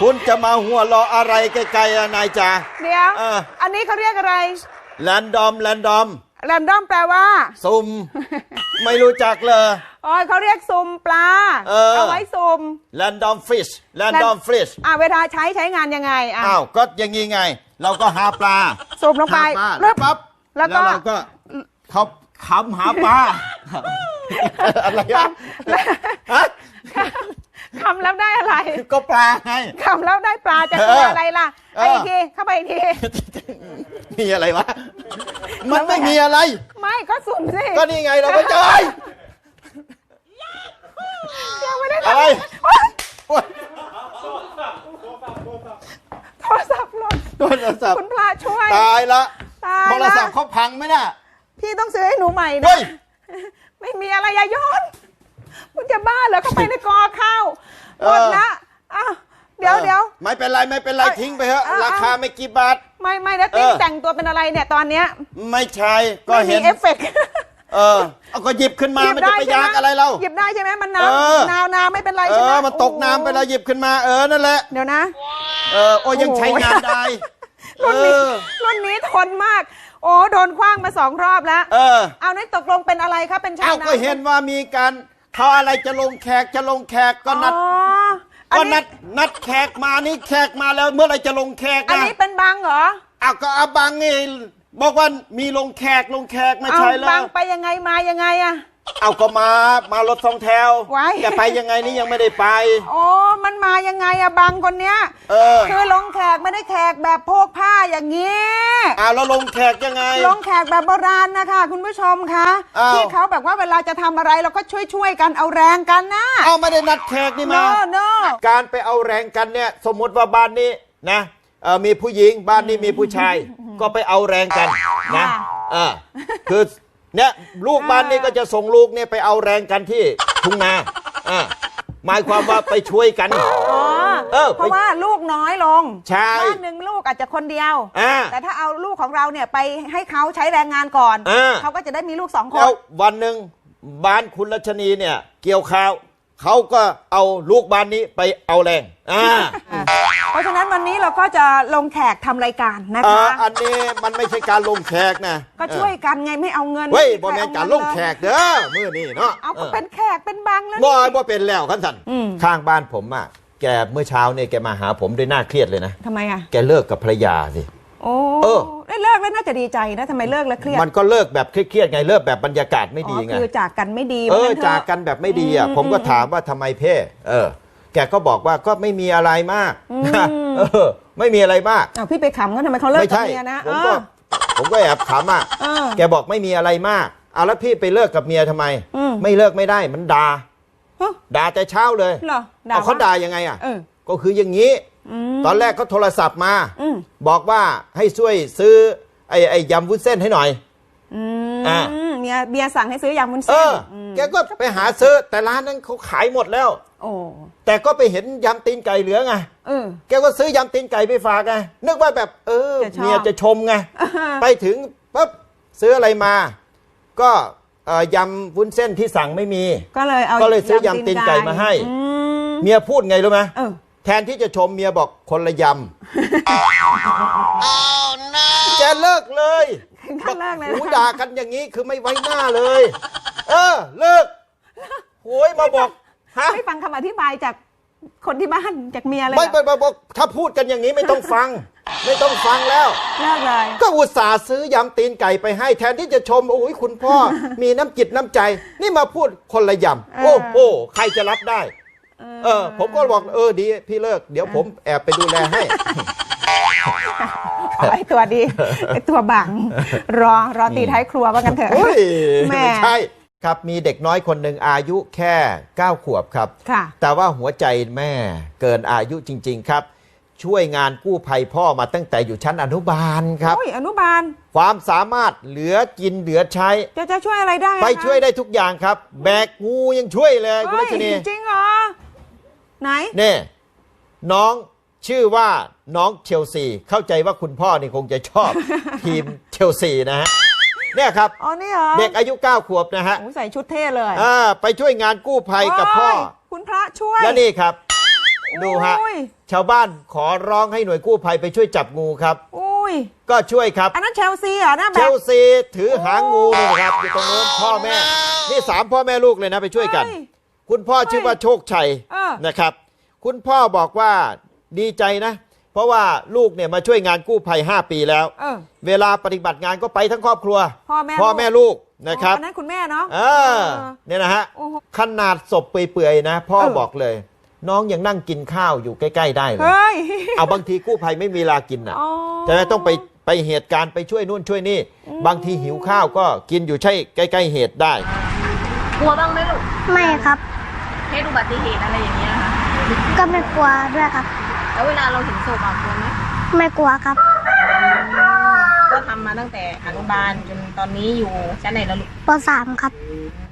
คุณจะมาหัวเราะอะไรไกลๆอะนายจ๋า เดี๋ยว เออ อันนี้เขาเรียกอะไร แลนดอมแลนดอมแรนดอมแปลว่า ซุ่ม ไม่รู้จักเลย อ๋อเขาเรียกซุมปลาเออ ไว้ซุมแลนดอมฟิชแลนดอมฟิชอะเวลาใช้ใช้งานยังไงอะอ้าวก็อย่างงี้ไง เราก็หาปลาสูบลงไปหาปลาปึ๊บปั๊บแล้วก็เราก็เขาคำหาปลา อะไรอะฮะ คำแล้วได้อะไรก็ปลาไง คำแล้วได้ปลาจะเออคืออะไรล่ะเออไอ้อีกทีเข้าไปอีกที มีอะไรวะ มันไม่มีอะไร ไม่ก็สุ่มสิก็นี่ไงเราไม่เจอยังไม่ได้อะไรทำโอ๊ยโอ๊ยโทรศัพท์หล่นโทรศัพท์คุณพระช่วยตายละตายละโทรศัพท์เขาพังไหมน่ะพี่ต้องซื้อให้หนูใหม่เฮ้นะยไม่มีอะไรอยาโยน คุณจะบ้าเหรอเข้าไปในกอข้าวเอหมอดละอ้าวเดี๋ยวเดี๋ยวไม่เป็นไรไม่เป็นไรเอ้ยทิ้งไปเถอะเอาเอาราคาไม่กี่บาท ไม่ไม่นะติ๊กเออแต่งตัวเป็นอะไรเนี่ยตอนเนี้ย ไม่ใช่ก็ไม่มีเห็นเอฟเฟกต์เออเอาก็หยิบขึ้นมาหยิบมันจะได้ไปใช่ยากไหมอะไรเราหยิบได้ใช่ไหมมันน้เออำนาวนาไม่เป็นไรเอใช่ไหมอมันตกน้ำไปแล้วหยิบขึ้นมาเออนั่นแหละเดี๋ยวนะ เออโอ้ยยังใช้งานได้เอรุ่นนี้อรุ่นนี้ทนมาก โอ้โดนคว้างมาสองรอบแล้ว เออ เอานั่นตกลงเป็นอะไรครับเป็นชาเอาวนาก็เห็นว่ามีการ เขาอะไรจะลงแขกจะลงแขกก็นัดอ๋ออันก็นี้นัดนัดแขกมานี่แขกมาแล้วเมื่อไหรจะลงแขกอันนะนี้เป็นบังเหรอเอาก็อาบังไงบอกว่ามีลงแขกลงแขกไม่เอาใช่แล้บัวงไปยังไงมายังไงอะ เอาก็มามารถสองแถวไว้แกไปยังไงนี่ยังไม่ได้ไป โอ้มันมายังไงอะบังคนเนี้ยเออ คือลงแขกไม่ได้แขกแบบโพกผ้าอย่างนี้เอาแล้วลงแขกยังไง ลงแขกแบบโบราณนะคะคุณผู้ชมคะอ้าว ที่เขาแบบว่าเวลาจะทำอะไรเราก็ช่วยช่วยๆกันเอาแรงกันนะเอาไม่ได้นัดแขกนี่โนมาโนการไปเอาแรงกันเนี่ยสมมติว่าบ้านนี้นะเอ่อมีผู้หญิงบ้านนี้มีผู้ชาย ก็ไปเอาแรงกันนะเออคือ เนี่ยลูกบ้านนี้ก็จะส่งลูกเนี่ยไปเอาแรงกันที่ทุ่งนาอ่าหมายความว่าไปช่วยกันอ๋อเออเพราะว่าลูกน้อยลงใช่บ้านหนึ่งลูกอาจจะคนเดียวอ่าแต่ถ้าเอาลูกของเราเนี่ยไปให้เขาใช้แรงงานก่อนอ่าเขาก็จะได้มีลูกสองคแล้นววันหนึ่งบ้านคุณรัชนีเนี่ย เกี่ยวข้าวเขาก็เอาลูกบ้านนี้ไปเอาแรงอ่า เพราะฉะนั้นวันนี้เราก็จะลงแขกทำรายการนะเอ่คะออันนี้มันไม่ใช่การลงแขกนะก็ช่วยกันไงไม่เอาเงินเฮ้ยไม่บ่มีแม่นใคการลงแขกเเด้อมื้อนี้เนาะเอาเอก็อเป็นแขกเป็นบังแล้วบ่นี่ บ่เป็นแล้วคันสันอืม ข้างบ้านผมอะแกเมื่อเช้าเนี่ยแกมาหาผมด้วยหน้าเครียดเลยนะ ทำไมอะ แกเลิกกับภรรยาสิ โอ้เออ ได้เลิกแล้วน่าจะดีใจนะทำไมเลิกแล้วเครียดมันก็เลิกแบบเครียดๆไงเลิกแบบบรรยากาศไม่ดีอ๋อไง คือจากกันไม่ดีเออว่งั้ถะจากกันแบบไม่ดีอะอืมผมก็ถามว่าทำไมเพ่เออ แกก็บอกว่าก็ไม่มีอะไรมากอืมเออ ไม่มีอะไรมากอ้าวพี่ไปขำก็ทำไมเขาเลิกไม่กับใช่เมียนะผมก็เออผมก็แอบขำอะเออแกบอกไม่มีอะไรมากเอาแล้วพี่ไปเลิกกับเมียทำไมอืมไม่เลิกไม่ได้มันด่าฮะด่าแต่เช้าเลยเหรอด่าเอาเขาว่าด่ายังไงอะเออก็คืออย่างนี้อืมตอนแรกเขาโทรศัพท์มาอืมบอกว่าให้ช่วยซื้อ ไอ้ไอ้ยำวุ้นเส้นให้หน่อยอือ่ามเมียเมียสั่งให้ซื้อยำวุ้นเอเส้นอมแกก็ไปหาซื้อแต่ร้านนั้นเขาขายหมดแล้ว โอ้แต่ก็ไปเห็นยำตีนไก่เหลือไงเออ แกก็ซื้อยำตีนไก่ไปฝากไงนึกว่าแบบ เออจะชอบ เมียจะชมไงอ่าฮะไปถึงปุ๊บซื้ออะไรมา ก็เอ่อยำวุ้นเส้นที่สั่งไม่มี ก็เลยเอาก็เลยซื้อยำตีนไก่มาให้ อืมเมียพูดไงรู้ไหมเออ แทนที่จะชมเมียบอกคนละยำแกเลิกเลยถึงขั้นเลิกเลยนะ หูด่ากันอย่างนี้คือไม่ไว้หน้าเลย เออ เลิกโวยมาบอก ฮะ ไม่ฟังคำอธิบายจากคนที่บ้านจากเมียเลยเหรไม่อไม่ไม่บอกถ้าพูดกันอย่างนี้ไม่ต้องฟัง ไม่ต้องฟังแล้ว เลิกเลย ก็อุตส่าห์ซื้อยำตีนไก่ไปให้แทนที่จะชมโอ้ยคุณพ่อ มีน้ำจิตน้ำใจ นี่มาพูดคนละยำโอ้โหใครจะรับได้ เออ ผมก็บอกเออดี พี่เลิก เดี๋ยวผมแอบไปดูแลให้อ๋อไอตัวดีไอตัวบังรอรอตีท้ายครัวว่ากันเถอะเฮ้ยแหม่ ไม่ใช่ ครับมีเด็กน้อยคนหนึ่งอายุแค่ 9 ขวบครับค่ะแต่ว่าหัวใจแม่เกินอายุจริง ๆ ครับ ช่วยงานกู้ภัยพ่อมาตั้งแต่อยู่ชั้นอนุบาลครับโอ้ยอนุบาล ความสามารถเหลือกินเหลือใช้ จะจะช่วยอะไรได้อะไปคะช่วยได้ทุกอย่างครับ แบกงูยังช่วยเลยคุณเฮ้รัยชนีจริงเหรอ ไหนเนี่ยน้องชื่อว่าน้องเชลซี เข้าใจว่าคุณพ่อนี่คงจะชอบทีมเชลซีนะฮะ เนี่ยครับอ๋อนี่เหรอเด็กอายุ 9 ขวบนะฮะโอ้ยใส่ชุดเท่เลยอ่าไปช่วยงานกู้ภัยกับพ่อโยคุณพระช่วย และนี่ครับ ดูฮะอุ้ยชาวบ้านขอร้องให้หน่วยกู้ภัยไปช่วยจับงูครับอุ้ยก็ช่วยครับ อันนั้นเชลซีเหรอหน้าเชแบบลซีถือหางงูนี่นะครับอยู่ตรงโน้นพ่อแม่ นี่สามพ่อแม่ลูกเลยนะไปช่วยกันเฮ้ยคุณพ่อชื่อว่าโชคชัยเออนะครับ คุณพ่อบอกว่าดีใจนะ เพราะว่าลูกเนี่ยมาช่วยงานกู้ภัย 5 ปีแล้ว เออ เวลาปฏิบัติงานก็ไปทั้งครอบครัว พ่อแม่พ่อลูกแม่ลูกนะครับ อันนั้นคุณแม่เนาะเออ เนี่ยนะฮะ โอ้โหขนาดศพเปื่อยๆนะ พ่อเออ บอกเลย น้องยังนั่งกินข้าวอยู่ใกล้ ๆ ได้เลย เฮ้ย เอาบางทีกู้ภัยไม่มีเวลากินอะอ๋อใช่ไหมต้องไปไปเหตุการณ์ไปช่วยนู่นช่วยนี่ บางทีหิวข้าวก็กินอยู่ใช่ใกล้ ๆ เหตุได้ กลัวบ้างไหมลูกไม่ครับ เหตุอุบัติเหตุอะไรอย่างเงี้ยค่ะก็ไม่กลัวด้วยครับ แล้วเวลาเราเห็นศพอะกลัวไหมไม่กลัวครับ ก็ทำมาตั้งแต่อนุบาลจนตอนนี้อยู่ชั้นไหนแล้วลูกปสามครับ